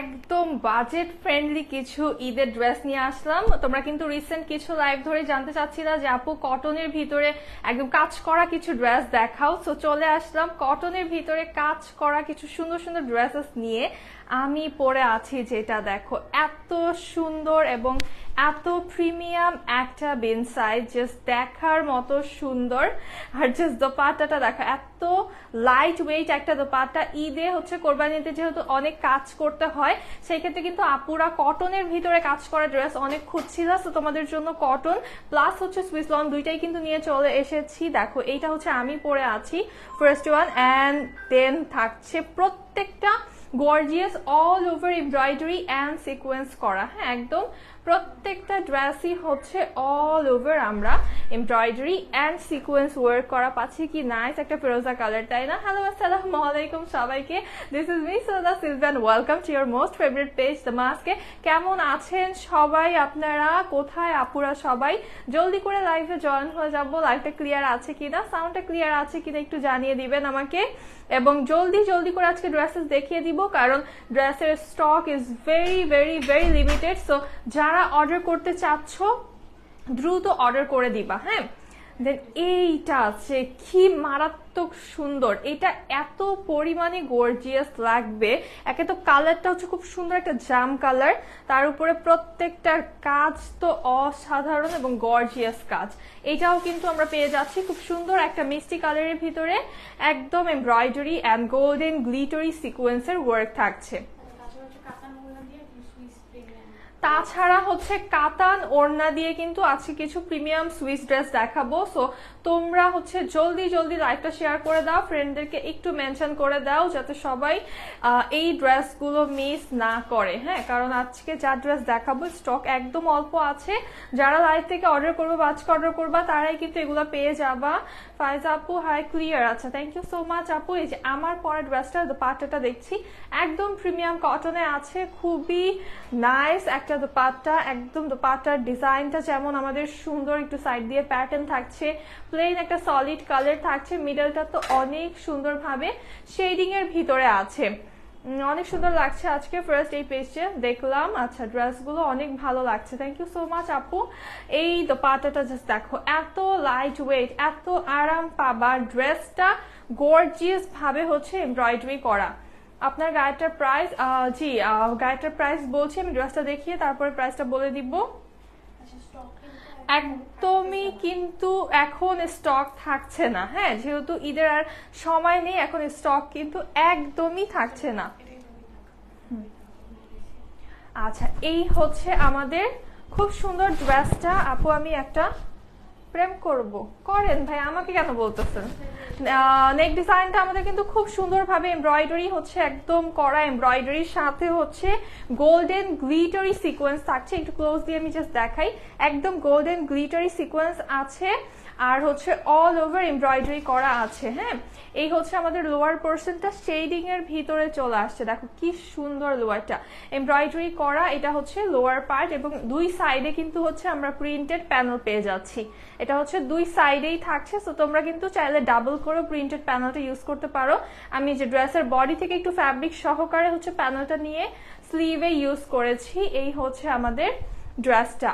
একদম budget friendly কিছু ঈদের ড্রেস নিয়ে আসলাম। তোমরা কিন্তু রিসেন্ট কিছু লাইভ ধরে জানতে চাচ্ছিলা যে আপু কটনের ভিতরে একদম কাজ করা কিছু ড্রেস দেখাও। তো চলে আসলাম কটনের ভিতরে কাজ করা কিছু সুন্দর সুন্দর ড্রেসেস নিয়ে। আমি পরে আছি যেটা দেখো, এত সুন্দর এবং এত প্রিমিয়াম একটা সাইজ জাস্ট দেখার মতো সুন্দর। আর জাস্ট দোপাট্টাটা দেখো, এত লাইট ওয়েট একটা দোপাট্টা। ঈদে হচ্ছে কোরবানিতে যেহেতু অনেক কাজ করতে হয় সেই ক্ষেত্রে কিন্তু আপুরা কটনের ভিতরে কাজ করা ড্রেস অনেক খুঁজছিল তো তোমাদের জন্য কটন প্লাস হচ্ছে সুইস লন দুইটাই কিন্তু নিয়ে চলে এসেছি। দেখো, এইটা হচ্ছে আমি পরে আছি ফার্স্ট ওয়ান অ্যান্ড দেন থাকছে প্রত্যেকটা gorgeous all over embroidery and sequence করা। হ্যাঁ একদম প্রত্যেকটা ড্রেসই হচ্ছে অল ওভার আমরা এমব্রয়ডারি অ্যান্ড সিকোয়েন্স ওয়ার্ক করা পাচ্ছি কি নাইস একটা ফেরোজা কালার তাই না? হ্যালো আসসালামু আলাইকুম সবাইকে। দিস ইজ মি সোদা Sylvan welcome to your most favourite page the মাস্কে কেমন আছেন সবাই আপনারা? কোথায় আপুরা সবাই? জলদি করে লাইভে জয়েন হয়ে যাব। লাইভটা ক্লিয়ার আছে কিনা? সাউন্ডটা ক্লিয়ার আছে কিনা একটু জানিয়ে দিবেন আমাকে। এবং জলদি জলদি করে আজকে ড্রেসেস দেখিয়ে দিব, কারণ ড্রেসের stock is very very very limited so যারা অর্ডার করতে চাচ্ছ, দ্রুত অর্ডার করে দিবা হ্যাঁ? দেন এইটা আছে কি মারাত্মক সুন্দর। এটা এত পরিমাণে গর্জিয়াস লাগবে। একে তো কালারটা হচ্ছে খুব সুন্দর একটা জাম কালার তার উপরে প্রত্যেকটার কাজ তো অসাধারণ এবং গর্জিয়াস কাজ। এটাও কিন্তু আমরা পেয়ে যাচ্ছি খুব সুন্দর একটা মিষ্টি কালারের ভিতরে। একদম এমব্রয়ডারি অ্যান্ড গোল্ডেন গ্লিটারি সিকোয়েন্সের ওয়ার্ক থাকছে। তাছাড়া হচ্ছে কাতান ওড়না দিয়ে কিন্তু আজকে কিছু প্রিমিয়াম সুইস ড্রেস দেখাবো। সো তোমরা হচ্ছে জলদি জলদি লাইভটা শেয়ার করে দাও ফ্রেন্ডদেরকে একটু মেনশন করে দাও, যাতে সবাই এই ড্রেসগুলো মিস না করে হ্যাঁ? কারণ আজকে যা ড্রেস দেখাবো স্টক একদম অল্প আছে। যারা লাইভ থেকে অর্ডার করব বা আজকে অর্ডার করবা, তারাই কিন্তু এগুলো পেয়ে যাবা। ফাইজ আপু হাই ক্লিয়ার আচ্ছা থ্যাংক ইউ সো মাচ আপু। এই যে আমার পরে ড্রেসটা পাটটা দেখছি, একদম প্রিমিয়াম কটনে আছে, খুবই নাইস একটা দোপাট্টা। একদম দোপাট্টার ডিজাইনটা যেমন আমাদের সুন্দর, একটু সাইড দিয়ে প্যাটার্ন থাকছে প্লেন একটা সলিড কালার থাকছে। মিডলটা তো অনেক সুন্দরভাবে শেডিং এর ভিতরে আছে। অনেক সুন্দর লাগছে আজকে। ফার্স্ট এই পেজে দেখলাম। আচ্ছা ড্রেসগুলো অনেক ভালো লাগছে। থ্যাংক ইউ সো মাচ আপু। এই দোপাট্টাটা জাস্ট দেখো, এত লাইট ওয়েট এত আরাম পাবা ড্রেসটা গর্জিয়াস ভাবে হচ্ছে এমব্রয়ডারি করা। আপনার গায়েটার প্রাইস জি গায়েটার প্রাইস বলছি, আমি ড্রেসটা দেখিয়ে তারপরে প্রাইসটা বলে দিব। একদমই কিন্তু এখন স্টক থাকছে না। হ্যাঁ যেহেতু ঈদের আর সময় নেই, এখন স্টক কিন্তু একদমই থাকছে না। আচ্ছা এই হচ্ছে আমাদের খুব সুন্দর ড্রেসটা আপু, আমি একটা প্রেম করব। করেন ভাই, আমাকে কেন বলতেছেন? নেক ডিজাইনটা আমাদের কিন্তু খুব সুন্দরভাবে এমব্রয়ডারি হচ্ছে, একদম করা এমব্রয়ডারির সাথে হচ্ছে গোল্ডেন গ্লিটারি সিকোয়েন্স থাকছে। একটু ক্লোজ দিয়ে আমি জাস্ট দেখাই। একদম গোল্ডেন গ্লিটারি সিকোয়েন্স আছে। আর হচ্ছে অল ওভার এমব্রয়ডারি করা আছে হ্যাঁ? এই হচ্ছে আমাদের লোয়ার পোর্শনটা শেডিং এর ভিতরে চলে আসছে। দেখো কি সুন্দর লোয়ারটা এমব্রয়ডারি করা, এটা হচ্ছে লোয়ার পার্ট এবং দুই সাইডে কিন্তু হচ্ছে আমরা প্রিন্টেড প্যানেল পেয়ে যাচ্ছি। এটা হচ্ছে দুই সাইডেই থাকছে তো তোমরা কিন্তু চাইলে ডাবল করে প্রিন্টেড প্যানেলটা ইউজ করতে পারো। আমি যে ড্রেসের বডি থেকে একটু ফ্যাব্রিক সহকারে হচ্ছে প্যানেলটা নিয়ে স্লিভে ইউজ করেছি, এই হচ্ছে আমাদের ড্রেসটা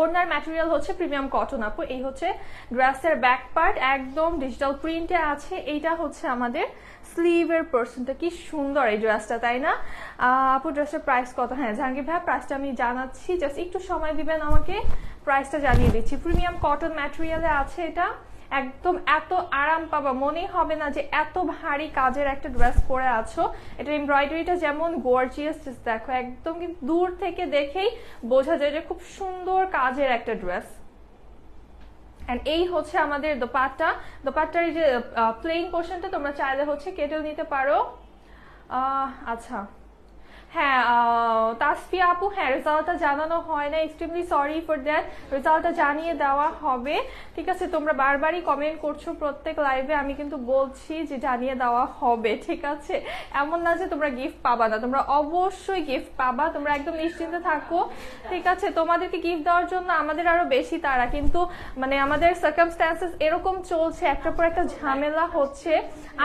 ওনার ম্যাটেরিয়াল হচ্ছে প্রিমিয়াম কটন আপু। এই হচ্ছে ড্রেসের ব্যাক পার্ট একদম ডিজিটাল প্রিন্টে আছে। এইটা হচ্ছে আমাদের স্লিভের পার্সনটা কি সুন্দর এই ড্রেসটা তাই না? আপু ড্রেসের প্রাইস কত? হ্যাঁ জাহাঙ্গীর ভাই প্রাইসটা আমি জানাচ্ছি। জাস্ট একটু সময় দিবেন আমাকে। প্রাইসটা জানিয়ে দিচ্ছি। প্রিমিয়াম কটন ম্যাটেরিয়ালে আছে এটা। একদম এত আরাম পাবা। মনেই হবে না যে এত ভারী কাজের একটা ড্রেস পরে আছো। এটা এমব্রয়ডারিটা যেমন গর্জিয়াস দেখো, একদম কিন্তু দূর থেকে দেখেই বোঝা যায় যে খুব সুন্দর কাজের একটা ড্রেস। অ্যান্ড এই হচ্ছে আমাদের দোপাট্টা। দোপাট্টার যে প্লেন পোর্শনটা তোমরা চাইলে হচ্ছে কেটেও নিতে পারো। আচ্ছা। হ্যাঁ আহ, তাসফিয়া আপু হ্যাঁ রেজাল্টটা জানানো হয় না এক্সট্রিমলি সরি ফর দ্যাট রেজাল্টটা জানিয়ে দেওয়া হবে। ঠিক আছে তোমরা বারবারই কমেন্ট করছ প্রত্যেক লাইভে আমি কিন্তু বলছি যে জানিয়ে দেওয়া হবে ঠিক আছে? এমন না যে তোমরা গিফট পাবা না তোমরা অবশ্যই গিফট পাবা তোমরা একদম নিশ্চিন্তে থাকো ঠিক আছে? তোমাদেরকে গিফট দেওয়ার জন্য আমাদের আরও বেশি তারা কিন্তু মানে আমাদের সার্কামস্ট্যান্সেস এরকম চলছে একটার পর একটা ঝামেলা হচ্ছে।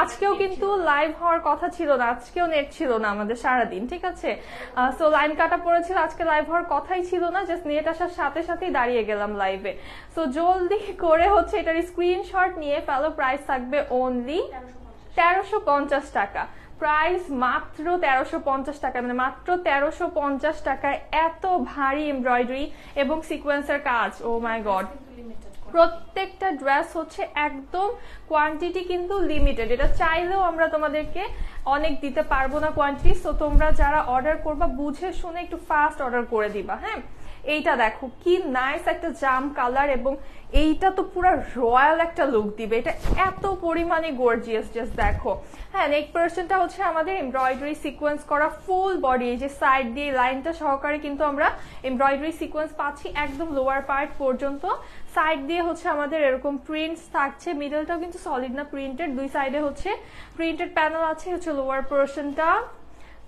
আজকেও কিন্তু লাইভ হওয়ার কথা ছিল না আজকেও নেট ছিল না আমাদের সারাদিন ঠিক আছে? সো লাইন কাটা পড়েছিল, আজকে লাইভ হওয়ার কথাই ছিল না জাস্ট নেট আসার সাথে সাথেই দাঁড়িয়ে গেলাম লাইভে সো জলদি করে হচ্ছে এটার স্ক্রিনশট নিয়ে ফেলো প্রাইস থাকবে অনলি তেরোশো পঞ্চাশ টাকা। প্রাইস মাত্র তেরোশো পঞ্চাশ টাকা মানে মাত্র তেরোশো পঞ্চাশ টাকায় এত ভারী এমব্রয়ডারি এবং সিকোয়েন্সের কাজ। ও মাই গড প্রত্যেকটা ড্রেস হচ্ছে একদম কোয়ান্টিটি কিন্তু লিমিটেড এটা চাইলেও আমরা তোমাদেরকে অনেক দিতে পারব না কোয়ান্টিটি সো তোমরা যারা অর্ডার করবা, বুঝে শুনে একটু ফাস্ট অর্ডার করে দিবা হ্যাঁ? এইটা দেখো, কি নাইস একটা জাম কালার এবং এইটা তো পুরো রয়্যাল একটা লুক দিবে। এটা এত পরিমাণে গর্জিয়াস জাস্ট দেখো। হ্যাঁ নেক পার্সনটা হচ্ছে আমাদের এমব্রয়ডারি সিকোয়েন্স করা ফুল বডি এই যে সাইড দিয়ে লাইনটা সহকারে কিন্তু আমরা এমব্রয়ডারি সিকোয়েন্স পাচ্ছি একদম লোয়ার পার্ট পর্যন্ত। সাইড দিয়ে হচ্ছে আমাদের এরকম প্রিন্টস থাকছে। মিডলটাও কিন্তু সলিড না প্রিন্টেড দুই সাইডে হচ্ছে প্রিন্টেড প্যানেল আছে, হচ্ছে লোয়ার পোর্শনটা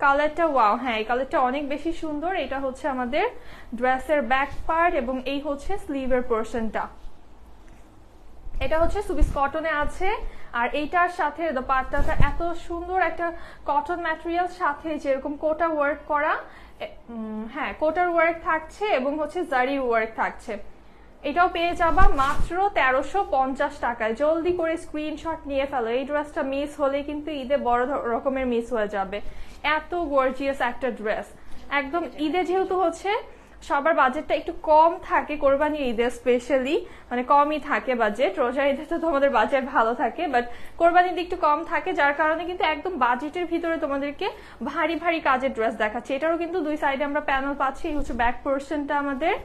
কালারটা ওয়াও হ্যাঁ এই কালারটা অনেক বেশি সুন্দর। এটা হচ্ছে আমাদের ড্রেসের ব্যাক পার্ট এবং এই হচ্ছে স্লিভের পোর্শনটা এটা হচ্ছে সুবিস কটনে আছে, আর এইটার সাথে দোপাট্টাটা এত সুন্দর একটা কটন ম্যাটেরিয়াল সাথে যেরকম কোটা ওয়ার্ক করা হ্যাঁ কোটার ওয়ার্ক থাকছে এবং হচ্ছে জারি ওয়ার্ক থাকছে। এটাও পেয়ে যাবা মাত্র তেরোশো পঞ্চাশ টাকায়। জলদি করে স্ক্রিনশট নিয়ে ফেলো। এই ড্রেসটা মিস হলে কিন্তু ঈদে বড় রকমের মিস হয়ে যাবে। এত গর্জিয়াস একটা ড্রেস একদম ঈদে যেহেতু হচ্ছে সবার বাজেটটা একটু কম থাকে কোরবানি ঈদে স্পেশালি মানে কমই থাকে বাজেট রোজা ঈদে তো তোমাদের বাজেট ভালো থাকে বাট কোরবানির দিক একটু কম থাকে, যার কারণে কিন্তু একদম বাজেটের ভিতরে তোমাদেরকে ভারী ভারী কাজের ড্রেস দেখাচ্ছি। এটারও কিন্তু দুই সাইডে আমরা প্যানেল পাচ্ছি হচ্ছে ব্যাক পোর্শনটা আমাদের।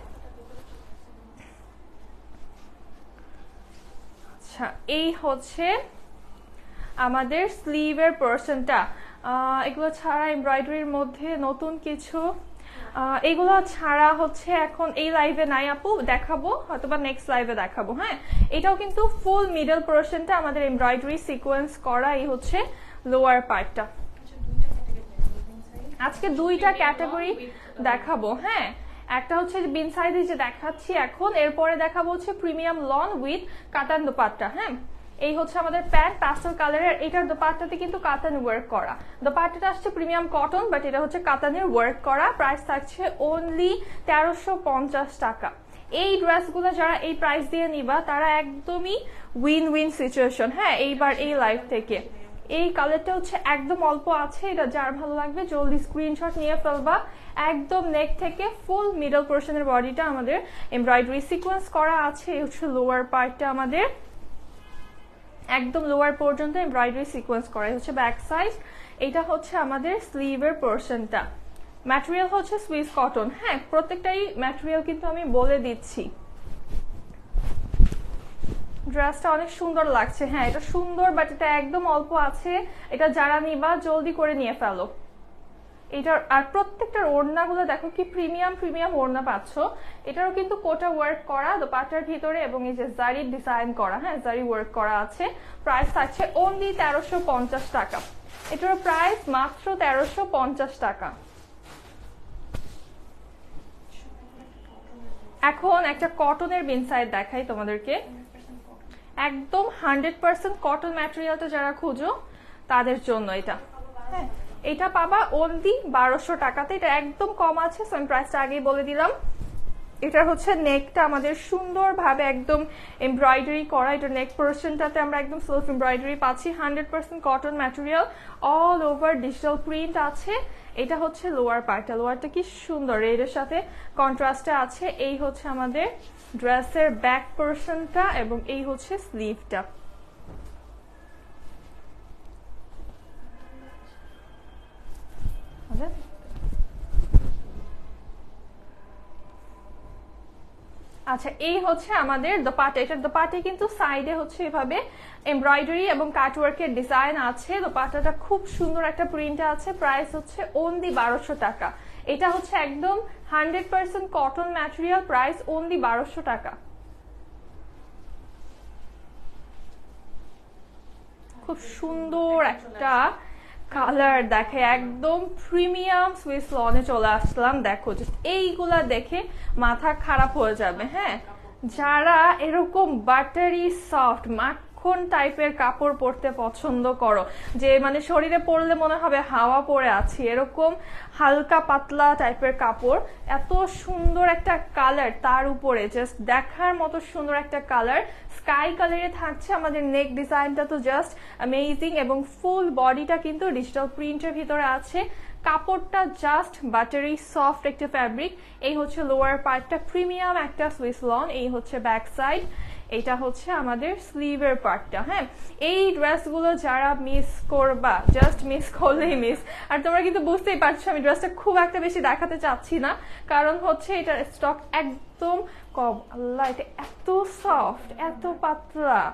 আচ্ছা এই হচ্ছে আমাদের স্লিভের পোর্শনটা এগুলো ছাড়া এমব্রয়ডারির মধ্যে নতুন কিছু এগুলো ছাড়া হচ্ছে এখন এই লাইভে নাই আপু, দেখাবো, হয়তোবা নেক্সট লাইভে দেখাবো হ্যাঁ? এটাও কিন্তু ফুল মিডল পোর্শনটা আমাদের এমব্রয়ডারি সিকোয়েন্স করা এই হচ্ছে লোয়ার পার্টটা আজকে দুইটা ক্যাটাগরি দেখাবো হ্যাঁ? একটা হচ্ছে বিন যে দেখাচ্ছি এখন, এরপরে দেখাবো হচ্ছে প্রিমিয়াম লন উইথ কাতান দোপাট্টা হ্যাঁ? এই হচ্ছে আমাদের প্যান্ট পাস্টেল কালারের এটার দোপাট্টাতে কিন্তু কাতান ওয়ার্ক করা। দোপাট্টাটা আসছে প্রিমিয়াম কটন বাট এটা হচ্ছে কাতানের ওয়ার্ক করা। প্রাইস থাকছে অনলি তেরোশো টাকা। এই ড্রেসগুলো যারা এই প্রাইস দিয়ে নিবা, তারা একদমই উইন উইন সিচুয়েশন হ্যাঁ এইবার এই লাইফ থেকে। এই কালারটা হচ্ছে একদম অল্প আছে। এটা যার ভালো লাগবে, জলদি স্ক্রিনশট নিয়ে ফেলবা। একদম নেক থেকে ফুল মিডল পোর্শনের বডিটা আমাদের এমব্রয়ডারি সিকোয়েন্স করা আছে। হচ্ছে লোয়ার পার্টটা আমাদের। একদম লোয়ার পর্যন্ত এমব্রয়ডারি সিকোয়েন্স করা হচ্ছে ব্যাক সাইড এটা হচ্ছে আমাদের স্লিভের পোর্শনটা ম্যাটেরিয়াল হচ্ছে সুইস কটন হ্যাঁ প্রত্যেকটাই ম্যাটেরিয়াল কিন্তু আমি বলে দিচ্ছি। ড্রেসটা অনেক সুন্দর লাগছে। হ্যাঁ এটা সুন্দর বাট এটা একদম অল্প আছে। এটা যারা নিবা জলদি করে নিয়ে ফেলো। এটার, আর প্রত্যেকটার ওড়নাগুলো দেখো কি প্রিমিয়াম প্রিমিয়াম ওড়না পাচ্ছ। এটারও কিন্তু কোটা ওয়ার্ক করা দোপাটার ভিতরে এবং এই যে জারি ডিজাইন করা হ্যাঁ জারি ওয়ার্ক করা আছে। প্রাইস থাকছে অনলি তেরোশো পঞ্চাশ টাকা। এটার প্রাইস মাত্র তেরোশো পঞ্চাশ টাকা। এখন একটা কটনের বিনসাইড দেখাই তোমাদেরকে। একদম হান্ড্রেড পার্সেন্ট কটন ম্যাটেরিয়ালটা যারা খুঁজো, তাদের জন্য এটা। হ্যাঁ এটা পাবা অনলি বারোশো টাকাতে। এটা একদম কম আছে সো আমি প্রাইসটা আগেই বলে দিলাম। এটা হচ্ছে নেকটা আমাদের সুন্দরভাবে একদম এমব্রয়ডারি করা। এটা নেক পোর্শনটাতে আমরা একদম সেলফ এমব্রয়ডারি পাচ্ছি। Hundred percent cotton material all over digital print আছে। এটা হচ্ছে লোয়ার পার্টটা লোয়ারটা কি সুন্দর রেডের সাথে কন্ট্রাস্টে আছে। এই হচ্ছে আমাদের ড্রেসের ব্যাক পোর্শনটা এবং এই হচ্ছে স্লিভটা আচ্ছা এই হচ্ছে আমাদের দোপাটা এটার দোপাটে কিন্তু সাইডে হচ্ছে এভাবে এমব্রয়ডারি এবং কাটওয়ার্কের ডিজাইন আছে। দোপাটাটা খুব সুন্দর একটা প্রিন্ট আছে। প্রাইস হচ্ছে ওনলি বারোশো টাকা। এটা হচ্ছে একদম hundred percent cotton material price only বারোশো টাকা। খুব সুন্দর একটা কালার দেখে একদম প্রিমিয়াম সুইস লনে চলে আসলাম। দেখো এইগুলা দেখে মাথা খারাপ হয়ে যাবে হ্যাঁ? যারা এরকম বাটারি সফট মাখন টাইপের কাপড় পরতে পছন্দ করো? যে মানে শরীরে পরলে মনে হবে হাওয়া পরে আছি। এরকম হালকা পাতলা টাইপের কাপড়, এত সুন্দর একটা কালার তার উপরে। জাস্ট দেখার মতো সুন্দর একটা কালার স্কাই কালারে থাকছে আমাদের নেক ডিজাইনটা তো জাস্ট অ্যামেজিং এবং ফুল বডিটা কিন্তু ডিজিটাল প্রিন্টের ভিতরে আছে। কাপড়টা জাস্ট বাটারি সফট একটা ফ্যাব্রিক এই হচ্ছে লোয়ার পার্টটা প্রিমিয়াম একটা সুইস লন এই হচ্ছে ব্যাক সাইড এটা হচ্ছে আমাদের স্লিভের পার্টটা হ্যাঁ? এই ড্রেসগুলো যারা মিস করবা জাস্ট মিস করলেই মিস আর তোমরা কিন্তু বুঝতেই পারছ, আমি ড্রেসটা খুব একটা বেশি দেখাতে চাচ্ছি না। কারণ হচ্ছে এটার স্টক একদম কম। আল্লাহ, এটা এত সফট এত পাতলা।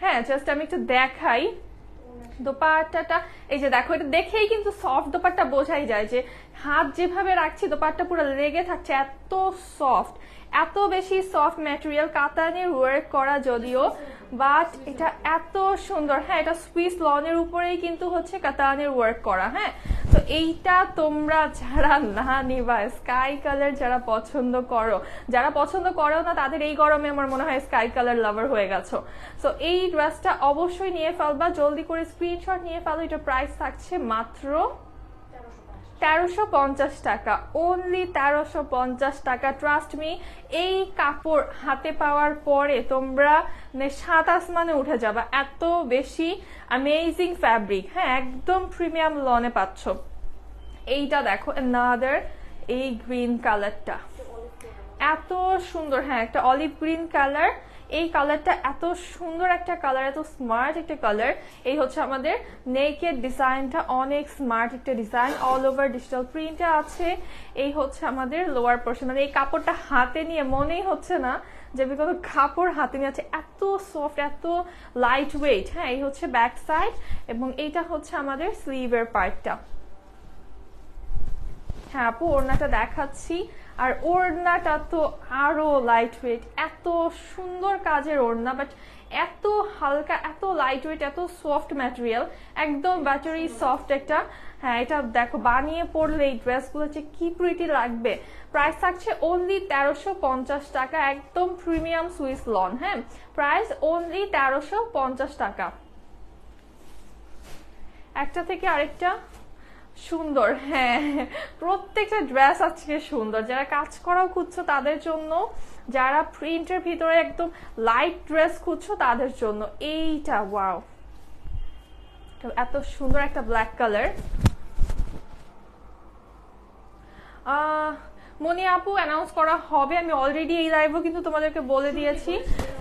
হ্যাঁ জাস্ট আমি একটু দেখাই। দোপাট্টাটা, এই যে দেখো, এটা দেখেই কিন্তু সফট দোপাট্টা বোঝাই যায় যে হাত যেভাবে রাখছি, দোপাট্টা পুরো লেগে থাকছে, এত সফট এত বেশি সফট ম্যাটেরিয়াল কাতানের ওয়ার্ক করা যদিও বাট এটা এত সুন্দর। হ্যাঁ এটা সুইস লনের উপরেই কিন্তু হচ্ছে কাতানের ওয়ার্ক করা হ্যাঁ? তো এইটা তোমরা যারা না নিবা স্কাই কালার যারা পছন্দ করো, যারা পছন্দ করো না, তাদের এই গরমে আমার মনে হয় স্কাই কালার লাভার হয়ে গেছো। তো এই ড্রেসটা অবশ্যই নিয়ে ফেলবা, জলদি করে স্ক্রিনশট নিয়ে ফেলো, এটা প্রাইস থাকছে মাত্র তেরোশো পঞ্চাশ টাকা। অনলি তেরোশো পঞ্চাশ টাকা ট্রাস্ট মি এই কাপড় হাতে পাওয়ার পরে তোমরা মানে সাত আসমানে উঠে যাবা। এত বেশি অ্যামেজিং ফ্যাব্রিক হ্যাঁ একদম প্রিমিয়াম লনে পাচ্ছ। এইটা দেখো নাদার এই গ্রিন কালারটা এত সুন্দর হ্যাঁ একটা অলিভ গ্রিন কালার এই কালারটা এত সুন্দর একটা কালার, এত স্মার্ট একটা কালার। এই হচ্ছে আমাদের নেকের ডিজাইনটা অনেক স্মার্ট একটা ডিজাইন অল ওভার ডিজিটাল প্রিন্টে আছে। এই হচ্ছে আমাদের লোয়ার পোর্শন মানে এই কাপড়টা হাতে নিয়ে মনেই হচ্ছে না যে বিগত কাপড় হাতে নিয়ে আছে। এত সফট এত লাইট ওয়েট হ্যাঁ এই হচ্ছে ব্যাক সাইড এবং এইটা হচ্ছে আমাদের স্লিভের পার্টটা হ্যাঁ আপু, ওড়নাটা দেখাচ্ছি। আর ওড়নাটা তো আরও লাইট ওয়েট এত সুন্দর কাজের ওড়না বাট এত হালকা, এত লাইট ওয়েট এত সফট ম্যাটেরিয়াল একদম ব্যাটারি সফট একটা। হ্যাঁ এটা দেখো, বানিয়ে পড়লে এই ড্রেসগুলো যে কি প্রিটি লাগবে। প্রাইস থাকছে অনলি তেরোশো পঞ্চাশ টাকা, একদম প্রিমিয়াম সুইস লন হ্যাঁ? প্রাইস অনলি তেরোশো পঞ্চাশ টাকা। একটা থেকে আরেকটা সুন্দর হ্যাঁ। প্রত্যেকটা ড্রেস আজকে সুন্দর। যারা কাজ করাও খুঁজছো তাদের জন্য, যারা প্রিন্টের ভিতরে একদম লাইট ড্রেস খুঁজছো তাদের জন্য। এইটা ওয়াও এত সুন্দর একটা ব্ল্যাক কালার মনি আপু অ্যানাউন্স করা হবে। আমি অলরেডি এই লাইভও কিন্তু তোমাদেরকে বলে দিয়েছি।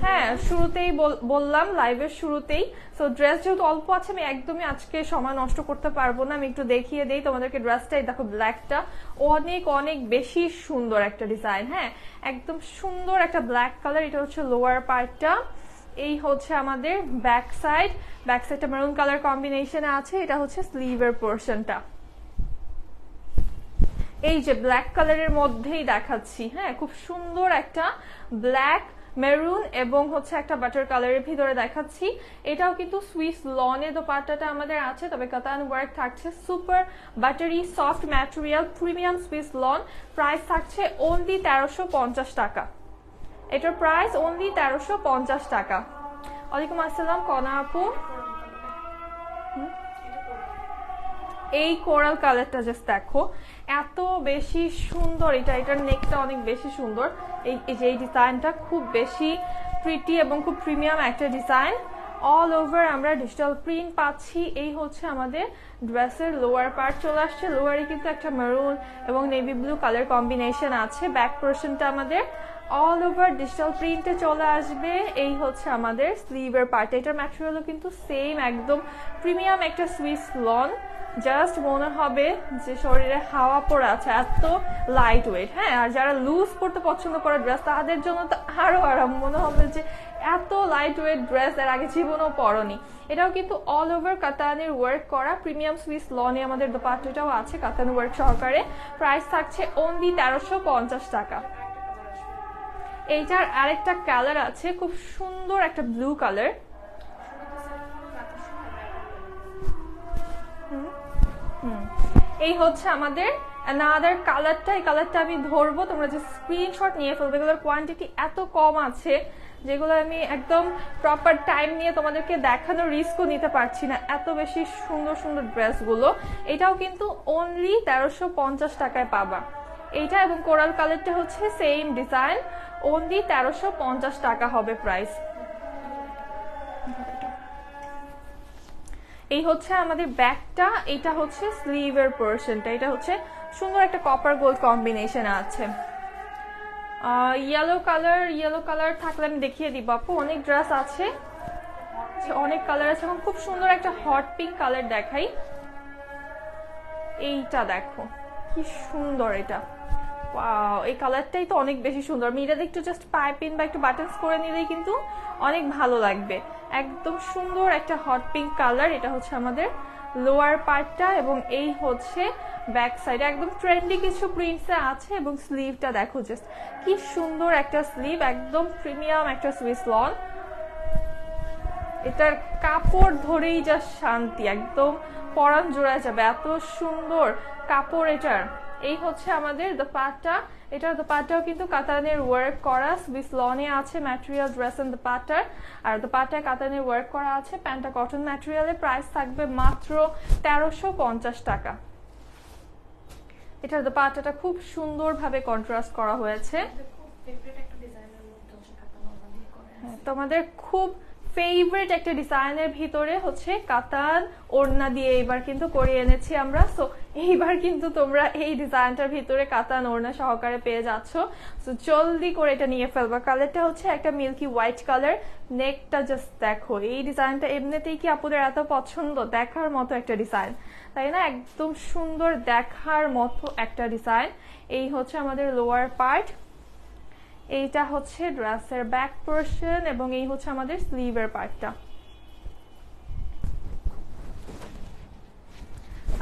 হ্যাঁ শুরুতেই বললাম লাইভের শুরুতেই। সো ড্রেস যেহেতু অল্প আছে, আমি একদমই আজকে সময় নষ্ট করতে পারব না। আমি একটু দেখিয়ে দেই তোমাদেরকে ড্রেসটাই দেখো ব্ল্যাকটা অনেক অনেক বেশি সুন্দর একটা ডিজাইন হ্যাঁ? একদম সুন্দর একটা ব্ল্যাক কালার এটা হচ্ছে লোয়ার পার্টটা এই হচ্ছে আমাদের ব্যাক সাইড ব্যাক সাইডটা মেরুন কালার কম্বিনেশনে আছে। এটা হচ্ছে স্লিভের পোর্শনটা এই যে ব্ল্যাক কালারের মধ্যেই দেখাচ্ছি হ্যাঁ? খুব সুন্দর একটা ব্ল্যাক মেরুন এবং হচ্ছে একটা বাটার কালারের ভিতরে দেখাচ্ছি। এটাও কিন্তু সুইস লনে দোপাট্টাটা আমাদের আছে, তবে কাতান ওয়ার্ক থাকছে super buttery soft material premium Swiss lawn price থাকছে অনলি তেরোশো পঞ্চাশ টাকা। এটার প্রাইস অনলি তেরোশো পঞ্চাশ টাকা। ওয়ালাইকুম আসসালাম, কনা আপু। এই কোরাল কালারটা জাস্ট দেখো। এত বেশি সুন্দর, এটা, এটার নেকটা অনেক বেশি সুন্দর। এই যে, এই ডিজাইনটা খুব বেশি প্রিটি এবং খুব প্রিমিয়াম একটা ডিজাইন অল ওভার আমরা ডিজিটাল প্রিন্ট পাচ্ছি। এই হচ্ছে আমাদের ড্রেসের লোয়ার পার্ট চলে আসছে। লোয়ারে কিন্তু একটা মেরুন এবং নেভি ব্লু কালার কম্বিনেশন আছে। ব্যাক পোর্শনটা আমাদের অল ওভার ডিজিটাল প্রিন্টে চলে আসবে। এই হচ্ছে আমাদের স্লিভের পার্ট এটার ম্যাটেরিয়ালও কিন্তু সেম একদম প্রিমিয়াম একটা সুইস লন জাস্ট মনে হবে যে শরীরে হাওয়া পড়ে আছে, এত লাইট ওয়েট হ্যাঁ? আর যারা লুজ পড়তে পছন্দ করে ড্রেস তাদের জন্য তো আরও আরাম। মনে হবে যে এত লাইট ওয়েট ড্রেস এর আগে জীবনেও পরনি। এটাও কিন্তু অল ওভার কাতানের ওয়ার্ক করা। প্রিমিয়াম সুইস লনে আমাদের দোপাট্টাটাও আছে, কাতান ওয়ার্ক সহকারে। প্রাইস থাকছে অনলি তেরোশো পঞ্চাশ টাকা। এইটার আরেকটা কালার আছে, খুব সুন্দর একটা ব্লু কালার এই হচ্ছে আমাদের নাদার কালারটা এই কালারটা আমি ধরবো, তোমরা যে স্ক্রিনশট নিয়ে ফেলবে। এগুলোর কোয়ান্টিটি এত কম আছে, যেগুলো আমি একদম প্রপার টাইম নিয়ে তোমাদেরকে দেখানোর রিস্কও নিতে পারছি না। এত বেশি সুন্দর সুন্দর ড্রেসগুলো এটাও কিন্তু অনলি তেরোশো পঞ্চাশ টাকায় পাবা। এইটা এবং কোরাল কালারটা হচ্ছে সেম ডিজাইন অনলি তেরোশো পঞ্চাশ টাকা হবে প্রাইস এই হচ্ছে আমাদের ব্যাকটা এটা হচ্ছে স্লিভের পোর্শনটা এটা হচ্ছে সুন্দর একটা কপার গোল্ড কম্বিনেশন আছে। ইয়েলো কালার ইয়েলো কালার থাকলে আমি দেখিয়ে দিব আপু, অনেক ড্রেস আছে। অনেক কালার আছে এবং খুব সুন্দর একটা হট পিঙ্ক কালার দেখাই। এইটা দেখো, কি সুন্দর এটা। এই কালারটাই তো অনেক বেশি সুন্দর। আমি এটা একটু জাস্ট পাইপিন বা একটু বাটনস করে নিলেই কিন্তু অনেক ভালো লাগবে। একদম সুন্দর একটা হট পিঙ্ক কালার এটা হচ্ছে আমাদের লোয়ার পার্টটা এবং এই হচ্ছে ব্যাক সাইডে একদম ট্রেন্ডি কিছু প্রিন্টসে আছে এবং স্লিভটা দেখো জাস্ট কি সুন্দর একটা স্লিভ একদম প্রিমিয়াম একটা সুইস লন এটার কাপড় ধরেই যা শান্তি, একদম পরান জোড়া যাবে, এত সুন্দর কাপড় এটার। এই হচ্ছে আমাদের দ্য দোপাট্টা এটার দোপাট্টাও কিন্তু কাতানের ওয়ার্ক করা। সুইস লনে আছে ম্যাটেরিয়াল ড্রেস এন্ড দোপাট্টার আর দোপাট্টায় কাতানের ওয়ার্ক করা আছে প্যান্টটা কটন ম্যাটেরিয়ালের প্রাইস থাকবে মাত্র তেরোশো পঞ্চাশ টাকা। এটার দোপাট্টাটা খুব সুন্দরভাবে কন্ট্রাস্ট করা হয়েছে। হ্যাঁ, তোমাদের খুব ফেভারিট একটা ডিজাইনের ভিতরে হচ্ছে কাতান ওড়না দিয়ে এবার কিন্তু করিয়ে এনেছি আমরা। সো এইবার কিন্তু তোমরা এই ডিজাইনটার ভিতরে কাতান ওড়না সহকারে পেয়ে যাচ্ছ। সো জলদি করে এটা নিয়ে ফেলবা। কালারটা হচ্ছে একটা মিল্কি হোয়াইট কালার নেকটা জাস্ট দেখো, এই ডিজাইনটা এমনিতেই কি আপনাদের এত পছন্দ? দেখার মতো একটা ডিজাইন তাই না? একদম সুন্দর দেখার মতো একটা ডিজাইন এই হচ্ছে আমাদের লোয়ার পার্ট এইটা হচ্ছে ড্রেসের ব্যাক পোর্শন এবং এই হচ্ছে আমাদের স্লিভের পার্টটা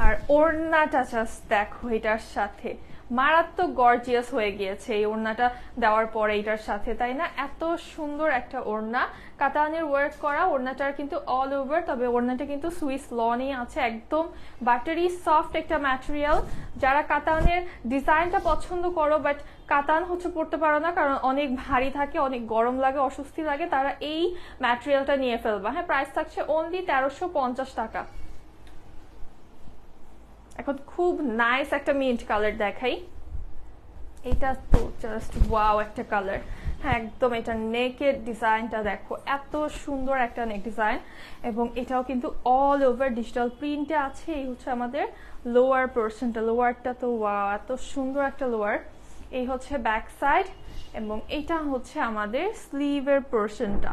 আর ওড়নাটা জাস্ট দেখো এটার সাথে। মারাত্মক গর্জিয়াস হয়ে গিয়েছে এই ওড়নাটা দেওয়ার পরে এটার সাথে, তাই না? এত সুন্দর একটা ওড়না। কাতানের ওয়ার্ক করা ওড়নাটার কিন্তু অল ওভার তবে ওড়নাটা কিন্তু সুইস লনেই আছে, একদম বাটারি সফট একটা ম্যাটেরিয়াল যারা কাতানের ডিজাইনটা পছন্দ করো বাট কাতান হচ্ছে পড়তে পারো না, কারণ অনেক ভারী থাকে, অনেক গরম লাগে, অস্বস্তি লাগে, তারা এই ম্যাটেরিয়ালটা নিয়ে ফেলবা। হ্যাঁ প্রাইস থাকছে অনলি তেরোশো পঞ্চাশ টাকা। এখন খুব নাইস একটা মিন্ট কালার দেখাই। এটা তো জাস্ট ওয়াও একটা কালার হ্যাঁ একদম এটা নেকের ডিজাইনটা দেখো। এত সুন্দর একটা নেক ডিজাইন এবং এটাও কিন্তু অল ওভার ডিজিটাল প্রিন্টে আছে। এই হচ্ছে আমাদের লোয়ার পোর্শনটা লোয়ারটা তো ওয়াও এত সুন্দর একটা লোয়ার এই হচ্ছে ব্যাক সাইড এবং এটা হচ্ছে আমাদের স্লিভের পোর্শনটা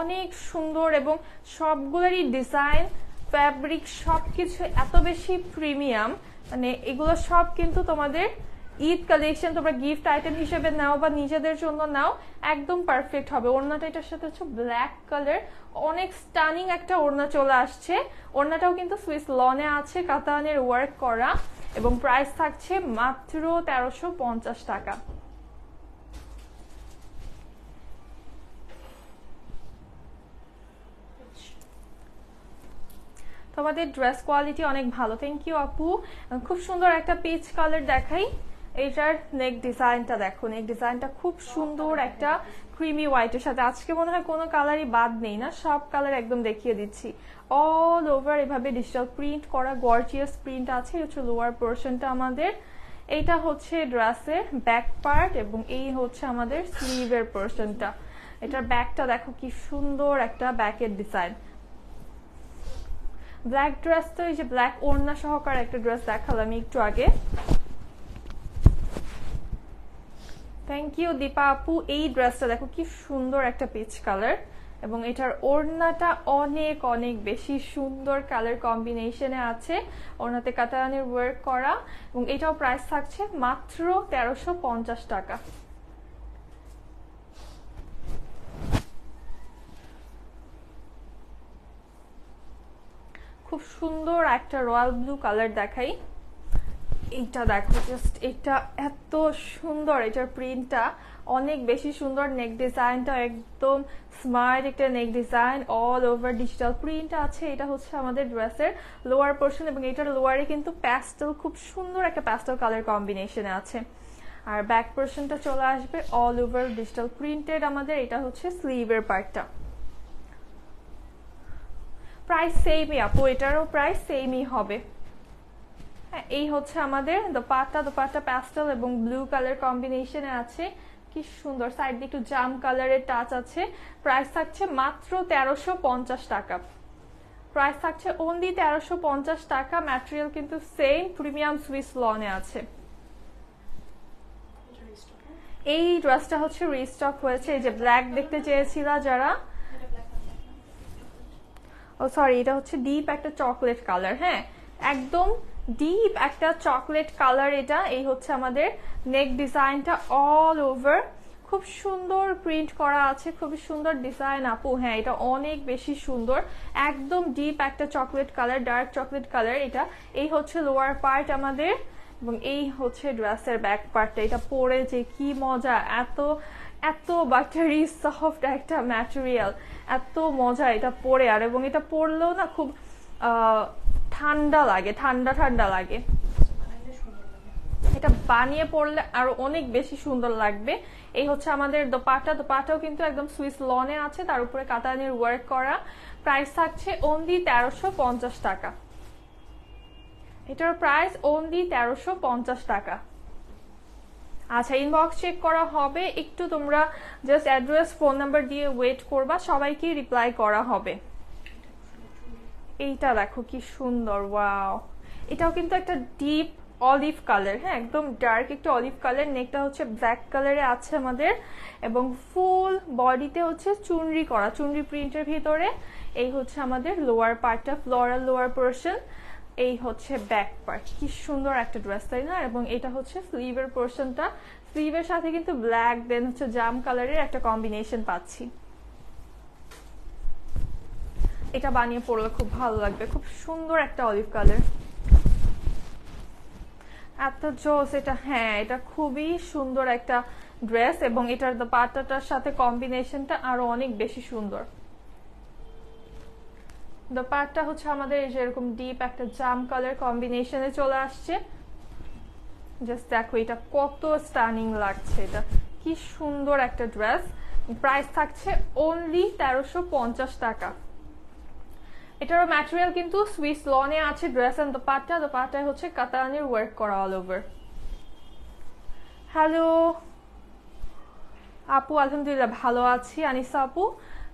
অনেক সুন্দর এবং সবগুলোরই ডিজাইন ফ্যাব্রিক সব কিছু এত বেশি প্রিমিয়াম মানে এগুলো সব কিন্তু তোমাদের ঈদ কালেকশন তোমরা গিফট আইটেম হিসেবে নাও বা নিজেদের জন্য নাও, একদম পারফেক্ট হবে। ওড়নাটা এটার সাথে হচ্ছে ব্ল্যাক কালার অনেক স্টানিং একটা ওড়না চলে আসছে। ওড়নাটাও কিন্তু সুইস লনে আছে, কাতানের ওয়ার্ক করা, এবং প্রাইস থাকছে মাত্র তেরোশো টাকা। তোমাদের ড্রেস কোয়ালিটি অনেক ভালো। থ্যাংক ইউ আপু। খুব সুন্দর একটা পিচ কালার দেখাই। এইটার নেক ডিজাইনটা দেখো। নেক ডিজাইনটা খুব সুন্দর একটা ক্রিমি হোয়াইটের সাথে। আজকে মনে হয় কোনো কালারই বাদ নেই না। সব কালার একদম দেখিয়ে দিচ্ছি। অল ওভার এভাবে ডিজিটাল প্রিন্ট করা গর্জিয়াস প্রিন্ট আছে। হচ্ছে লোয়ার পোর্শনটা আমাদের। এইটা হচ্ছে ড্রেসের ব্যাক পার্ট এবং এই হচ্ছে আমাদের স্লিভের পোর্শনটা এটার ব্যাকটা দেখো কি সুন্দর একটা ব্যাকের ডিজাইন ব্ল্যাক ড্রেস তো এই যে ব্ল্যাক ওড়না সহকারে একটা ড্রেস দেখালাম একটু আগে। থ্যাংক ইউ দীপা আপু। এই ড্রেসটা দেখো কি সুন্দর একটা পিচ কালার এবং এটার ওড়নাটা অনেক অনেক বেশি সুন্দর কালার কম্বিনেশনে আছে। ওড়নাতে কাতারানির ওয়ার্ক করা এবং এটাও প্রাইস থাকছে মাত্র তেরোশো টাকা। খুব সুন্দর একটা রয়্যাল ব্লু কালার দেখাই। এইটা দেখো জাস্ট এটা এত সুন্দর, এটার প্রিন্টটা অনেক বেশি সুন্দর নেক ডিজাইনটা একদম স্মার্ট একটা neck design all over digital print আছে। এটা হচ্ছে আমাদের ড্রেসের লোয়ার পোর্শন এবং এটার লোয়ারে কিন্তু প্যাস্টেল খুব সুন্দর একটা প্যাস্টেল কালার কম্বিনেশনে আছে। আর ব্যাক পোর্শনটা চলে আসবে অল ওভার ডিজিটাল প্রিন্টেড আমাদের, এটা হচ্ছে স্লিভের পার্টটা প্রাইস সেমই আপু, এটারও প্রাইস সেমই হবে। হ্যাঁ এই হচ্ছে আমাদের দোপাট্টা দোপাট্টা প্যাস্টেল এবং ব্লু কালার কম্বিনেশনে আছে। কি সুন্দর সাইড দিয়ে একটু জাম কালারের টাচ আছে। প্রাইস থাকছে মাত্র তেরোশো পঞ্চাশ টাকা। প্রাইস থাকছে অনলি তেরোশো পঞ্চাশ টাকা ম্যাটেরিয়াল কিন্তু সেম প্রিমিয়াম সুইস লনে আছে। এই ড্রেসটা হচ্ছে রিস্টক হয়েছে, এই যে ব্ল্যাক দেখতে চেয়েছিল যারা ও সরি এটা হচ্ছে ডিপ একটা চকলেট কালার হ্যাঁ? একদম ডিপ একটা চকলেট কালার এটা। এই হচ্ছে আমাদের নেক ডিজাইনটা অল ওভার খুব সুন্দর প্রিন্ট করা আছে, খুবই সুন্দর ডিজাইন আপু। হ্যাঁ এটা অনেক বেশি সুন্দর। একদম ডিপ একটা chocolate colour dark chocolate colour এটা। এই হচ্ছে লোয়ার পার্ট আমাদের। এবং এই হচ্ছে ড্রেসের ব্যাক পার্টটা এটা পরে যে কি মজা, এত এত বাটারি সফট একটা ম্যাটেরিয়াল এত মজা এটা পরে। আর এবং এটা পরলেও না খুব ঠান্ডা লাগে, ঠান্ডা ঠান্ডা লাগে। এটা বানিয়ে পড়লে আরও অনেক বেশি সুন্দর লাগবে। এই হচ্ছে আমাদের দোপাটা দোপাটাও কিন্তু একদম সুইস লনে আছে। তার উপরে কাতানির ওয়ার্ক করা। প্রাইস থাকছে অনলি তেরোশো পঞ্চাশ টাকা। এটার প্রাইস অনলি তেরোশো পঞ্চাশ টাকা। আচ্ছা ইনবক্স চেক করা হবে। একটু তোমরা জাস্ট অ্যাড্রেস ফোন নাম্বার দিয়ে ওয়েট করবা সবাইকে রিপ্লাই করা হবে। এইটা দেখো কি সুন্দর ওয়াও এটাও কিন্তু একটা ডিপ অলিভ কালার হ্যাঁ একদম ডার্ক একটা অলিভ কালার নেকটা হচ্ছে ব্ল্যাক কালারে আছে আমাদের। এবং ফুল বডিতে হচ্ছে চুনরি করা, চুনরি প্রিন্টের ভিতরে। এই হচ্ছে আমাদের লোয়ার পার্টটা ফ্লোরাল লোয়ার পোর্শন এই হচ্ছে ব্যাক পার্ট কি সুন্দর একটা ড্রেস তাই না এবং এটা হচ্ছে স্লিভের পোর্শনটা স্লিভের সাথে কিন্তু ব্ল্যাক দেন হচ্ছে জাম কালারের একটা কম্বিনেশন পাচ্ছি। এটা বানিয়ে পড়লে খুব ভালো লাগবে। খুব সুন্দর একটা অলিভ কালার এত জোস এটা। হ্যাঁ এটা খুবই সুন্দর একটা ড্রেস এবং এটার পাটাটার সাথে কম্বিনেশনটা আরও অনেক বেশি সুন্দর। দোপাট্টা হচ্ছে আমাদের যেরকম ডিপ একটা জাম কালার কম্বিনেশনে চলে আসছে। জাস্ট দেখো, এটা কত স্টানিং লাগছে, এটা কি সুন্দর একটা ড্রেস প্রাইস থাকছে অনলি তেরোশো পঞ্চাশ টাকা। এটারও ম্যাটেরিয়াল কিন্তু সুইস লনে আছে ড্রেস এন্ড দোপাট্টা দোপাট্টায় হচ্ছে কাতারানির ওয়ার্ক করা অল ওভার হ্যালো আপু, আলহামদুলিল্লাহ ভালো আছি। আনিসা আপু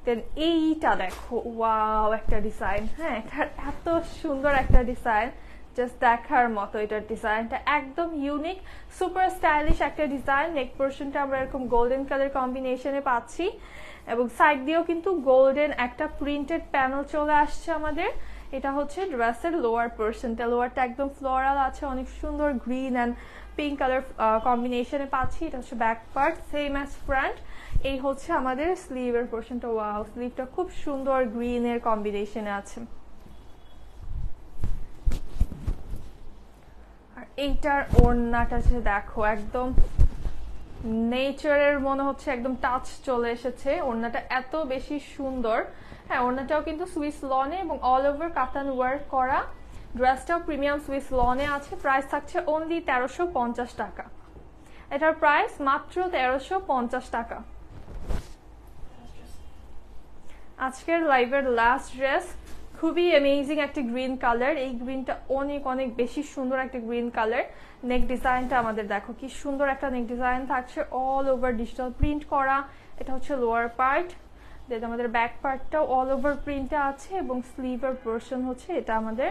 দেন এইটা দেখো ওয়াও একটা ডিজাইন হ্যাঁ এটার এত সুন্দর একটা ডিজাইন জাস্ট দেখার মতো এটার ডিজাইনটা একদম ইউনিক সুপার স্টাইলিশ একটা ডিজাইন নেক পোর্শনটা আমরা এরকম গোল্ডেন কালার কম্বিনেশনে পাচ্ছি, এবং সাইড দিয়েও কিন্তু গোল্ডেন একটা প্রিন্টেড প্যানেল চলে আসছে আমাদের, এটা হচ্ছে ড্রেসের লোয়ার পোর্শনটা লোয়ারটা একদম ফ্লোরাল আছে, অনেক সুন্দর গ্রিন অ্যান্ড পিঙ্ক কালার কম্বিনেশনে পাচ্ছি, এটা হচ্ছে back part same as front এই হচ্ছে আমাদের স্লিভের পোর্শনটা ওয়াও স্লিভটা খুব সুন্দর গ্রিনের কম্বিনেশনে আছে। আর এইটার ওড়নাটা যে দেখো, একদম নেচারের মনে হচ্ছে, একদম টাচ চলে এসেছে। ওড়নাটা এত বেশি সুন্দর। হ্যাঁ ওড়নাটাও কিন্তু সুইস লনে এবং অল ওভার কাতান ওয়ার্ক করা। ড্রেসটাও প্রিমিয়াম সুইস লনে আছে। প্রাইস থাকছে অনলি তেরোশো টাকা। এটার প্রাইস মাত্র তেরোশো টাকা। আজকের লাইভের লাস্ট ড্রেস খুবই অ্যামেজিং একটা গ্রিন কালার এই গ্রিনটা অনেক অনেক বেশি সুন্দর একটা গ্রিন কালার নেক ডিজাইনটা আমাদের দেখো, কি সুন্দর একটা নেক ডিজাইন থাকছে অল ওভার ডিজিটাল প্রিন্ট করা। এটা হচ্ছে লোয়ার পার্ট দেন আমাদের ব্যাক পার্টটাও অল ওভার প্রিন্টে আছে এবং স্লিভের পোর্শন হচ্ছে এটা আমাদের।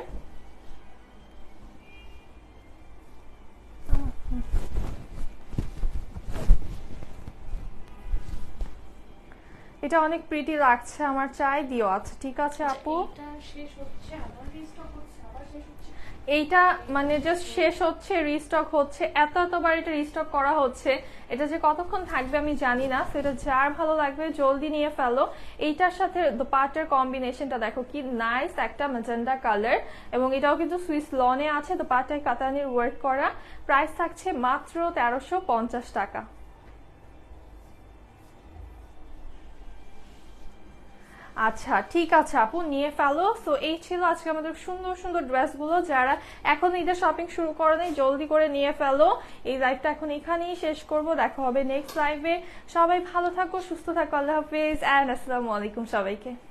এটা অনেক প্রিটি লাগছে আমার চাই দিও। আচ্ছা ঠিক আছে আপু। শেষ হচ্ছে এইটা মানে জাস্ট শেষ হচ্ছে রিস্টক হচ্ছে এত এতবার এটা রিস্টক করা হচ্ছে। এটা যে কতক্ষণ থাকবে আমি জানি না সেটা যার ভালো লাগবে জলদি নিয়ে ফেলো। এইটার সাথে দোপাটার কম্বিনেশনটা দেখো কি নাইস একটা ম্যাজেন্ডা কালার এবং এটাও কিন্তু সুইস লনে আছে দোপাটায় কাতানির ওয়ার্ক করা। প্রাইস থাকছে মাত্র তেরোশো পঞ্চাশ টাকা। আচ্ছা ঠিক আছে আপু, নিয়ে ফেলো। তো এই ছিল আজকে আমাদের সুন্দর সুন্দর ড্রেসগুলো যারা এখন ঈদের শপিং শুরু করে নেই, জলদি করে নিয়ে ফেলো। এই লাইভটা এখন এখানেই শেষ করব। দেখা হবে নেক্সট লাইভে সবাই ভালো থাকো, সুস্থ থাকো, আল্লাহ হাফিজ। অ্যান্ড আসসালামু আলাইকুম সবাইকে।